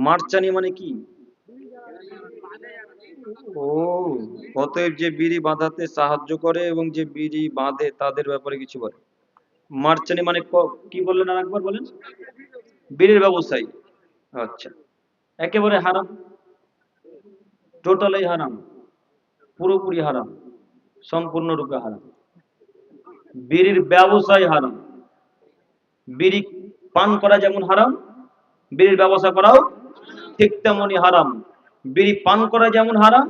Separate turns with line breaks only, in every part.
মারচানি মানে কি? ও, অতএব যে বিড়ি বাঁধাতে সাহায্য করে এবং যে বিড়ি বাঁধে তাদের ব্যাপারে কিছু বলে। মারচানি মানে কি বললেন আর একবার বলেন? বিড়ির ব্যবসায়ী। আচ্ছা। একেবারে হারাম। টোটালি হারাম। পুরোপুরি হারাম। সম্পূর্ণরূপে হারাম। বিড়ির ব্যবসায় হারাম। বিড়ি পান করা যেমন হারাম, বিড়ির ব্যবসা করাও ঠিক তেমনই হারাম। বিড়ি পান করা যেমন হারাম,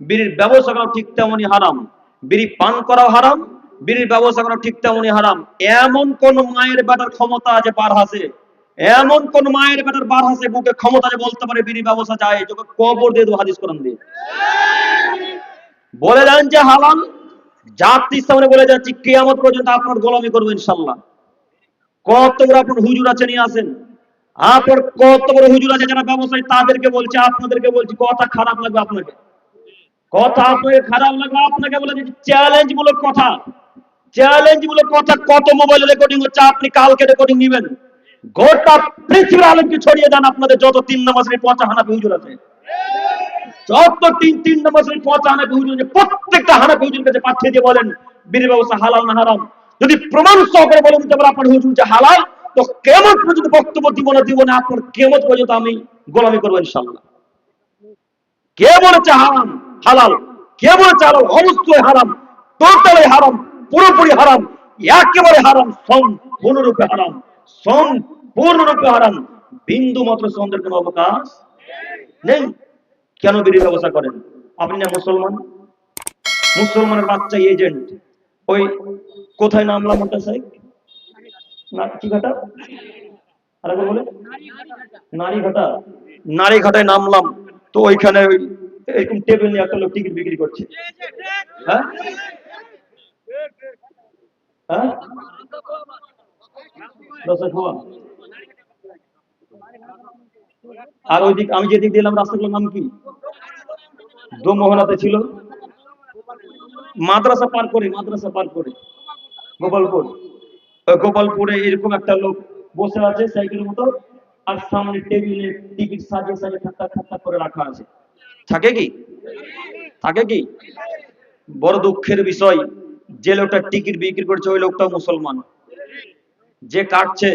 বিড়ির ব্যবসা করাও ঠিক তেমনই হারাম। বিড়ি পান করাও হারাম, বিড়ির ব্যবসা করা ঠিক তেমনই হারাম। এমন কোন মায়ের বেটার ক্ষমতা আছে বার হাসে, এমন কোন মায়ের বেটার বার হাসে বুকে ক্ষমতা যে বলতে পারে বিড়ির ব্যবসা যায় তোকে কবর দিয়ে দেবো হাদিস কোরআন দিয়ে। বলে দেন যে হালাল জাতির সামনে বলে যাচ্ছি কেয়ামত পর্যন্ত আপনার গোলামি করব ইনশাল্লাহ। কত বড় আপনার হুজুর আছে নিয়ে আসেন। কত বড় হুজুর আছে যারা ব্যবসায়ী, তাদেরকে বলছে, আপনাদেরকে বলছি, কথা খারাপ লাগবে আপনাকে। কথা আপনাকে খারাপ লাগবে, আপনাকে বলে দিচ্ছি চ্যালেঞ্জ মূলক কথা। চ্যালেঞ্জ মূলক কথা কত মোবাইল রেকর্ডিং হচ্ছে, আপনি কালকে রেকর্ডিং নেবেন। গোটা পৃথিবীর আলমকে ছড়িয়ে দেন আপনাদের যত তিন নামাজের পচা হানাফি হুজুর আছে। যত তিন তিন নামাজের পচা হানাফি হুজুর আছে, প্রত্যেকটা হানাফি হুজুর কাছে পাঠিয়ে দিয়ে বলেন, বিড়ি ব্যবস্থা হালাল না হারাম। যদি প্রমাণ সহকারে বলে দিতে পারে আপনার হুজুর যে হালাল তো কেমন পর্যন্ত বক্তব্য দিব না দিব না, আপনার কেমন পর্যন্ত আমি গোলামি করব ইনশাল্লাহ কে বলেছে হারাম, হালাল? কে বলেছে হালাল? অবশ্যই হারাম, টোটালি হারাম, পুরোপুরি হারাম, একেবারে হারাম, সম্পূর্ণরূপে হারাম সম্পূর্ণরূপে হারাম। বিন্দু মাত্র সন্দেহের কোনো অবকাশ নেই। কেন বিড়ি ব্যবসা করেন? আপনি না মুসলমান? মুসলমানের বাচ্চা এজেন্ট ওই কোথায় নামলাম সাহেব না কি ঘাটা? আরেকবার বলে। নারী ঘাটা। নারী ঘাটায় নামলাম। তো ওইখানে ওই এরকম টেবিল নিয়ে একটা লোক টিকিট বিক্রি করছে। হ্যাঁ? হ্যাঁ? আর ওই দিক আমি যেদিক দিলাম রাস্তাগুলোর নাম কি? দোমোহনাতে ছিল। মাদ্রাসা পার করে মাদ্রাসা পার করে। গোপালপুর। গোপালপুরে এরকম একটা লোক বসে আছে সাইকেলের মতো, আর সামনে টেবিলে টিকিট সাজিয়ে সাজিয়ে ঠাট্টা ঠাট্টা করে রাখা আছে। থাকে কি? থাকে কি? বড় দুঃখের বিষয়, যে লোকটা টিকিট বিক্রি করছে ওই লোকটাও মুসলমান। যে কাটছে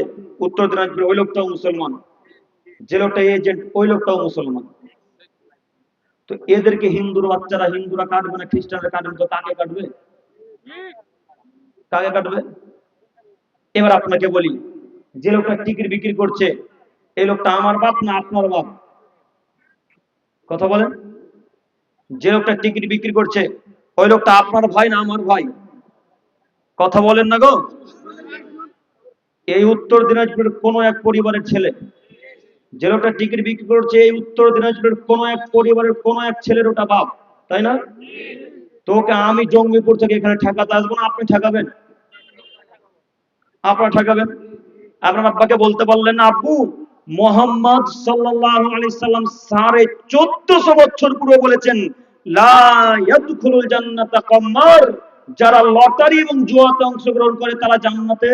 উত্তর দিনাজপুরে ওই লোকটাও মুসলমান। যে লোকটা এজেন্ট, ওই লোকটাও মুসলমান। তো এদেরকে হিন্দুর, বাচ্চারা হিন্দুরা কাটবে না, খ্রিস্টানরা কাটবে তো কাকে কাটবে? কাকে কাটবে? এবার আপনাকে বলি, যে লোকটা টিকিট বিক্রি করছে, এই লোকটা আমার বাপ না আপনার বাপ? কথা বলেন। যে লোকটা টিকিট বিক্রি করছে, ওই লোকটা আপনার ভাই না আমার ভাই? কথা বলেন না গো। এই উত্তর দিনাজপুরের কোন এক পরিবারের ছেলে, যে লোকটা টিকিট বিক্রি করছে, এই উত্তর দিনাজপুরের কোন এক পরিবারের কোন এক ছেলের ওটা বাপ, তাই না? তোকে আমি জঙ্গিপুর থেকে এখানে ঠেকাতে আসব না, আপনি ঠেকাবেন? আপনারা ঠেকাবেন আপনার আব্বাকে বলতে পারলেন না মোহাম্মদ সাল্লাল্লাহু আলাইহি সাল্লাম সাড়ে চোদ্দশো বছর পূর্বে বলেছেন যারা লটারি এবং জুয়াতে অংশগ্রহণ করে তারা জান্নাতে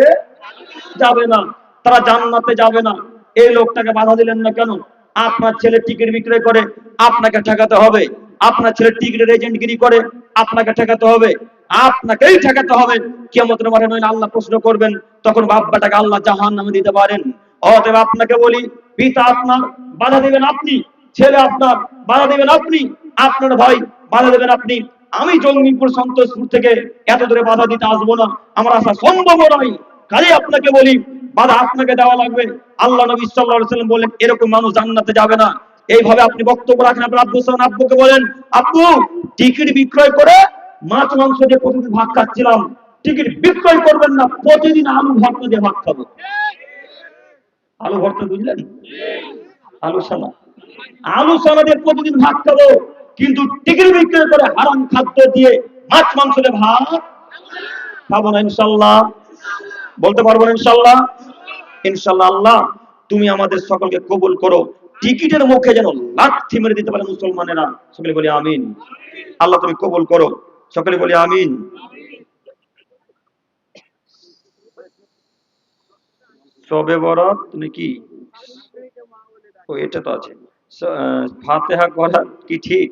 যাবে না, তারা জান্নাতে যাবে না। এই লোকটাকে বাধা দিলেন না কেন? আপনার ছেলে টিকিট বিক্রয় করে, আপনাকে ঠেকাতে হবে। আপনার ছেলে টিকিটের এজেন্টগিরি করে, আপনাকে ঠেকাতে হবে। আপনাকেই ঠেকাতে হবে। কেমতের মাঠে নইলে আল্লাহ প্রশ্ন করবেন, তখন বাপ্পাটাকে আল্লাহ জাহান নামে দিতে পারেন। অতএব আপনাকে বলি, পিতা আপনার, বাধা দিবেন আপনি। ছেলে আপনার, বাধা দিবেন আপনি। আপনার ভাই, বাধা দেবেন আপনি। আমি জঙ্গিপুর সন্তোষপুর থেকে এত দূরে বাধা দিতে আসব না। আমার আসা সম্ভব নয়। কাজে আপনাকে বলি, বাধা আপনাকে দেওয়া লাগবে। আল্লাহ নবী সাল্লাম বলেন এরকম মানুষ জান্নাতে যাবে না। এইভাবে আপনি বক্তব্য রাখেন, আপনার আব্বু আব্বুকে বলেন, আব্বু, টিকিট বিক্রয় করে মাছ, মাংস দিয়ে প্রতিদিন ভাত খাচ্ছিলাম। টিকিট বিক্রয় করবেন না, প্রতিদিন আলু ভর্তা দিয়ে ভাত খাব। আলু ভর্তা বুঝলেন? আলু সানা আলু সানা দিয়ে প্রতিদিন ভাত খাব, কিন্তু টিকিট বিক্রয় করে হারাম খাদ্য দিয়ে মাছ, মাংস দিয়ে ভাত খাব না ইনশাল্লাহ বলতে পারব না ইনশাল্লাহ ইনশাল্লাহ আল্লাহ, তুমি আমাদের সকলকে কবুল করো। টিকিটের মুখে যেন লাথি মেরে দিতে পারে মুসলমানেরা। সকলে বলি আমিন। আল্লাহ তুমি কবুল করো। সকলে বলি আমিন সবে বরাত নাকি ও এটা তো আছে ফাতেহা করা কি ঠিক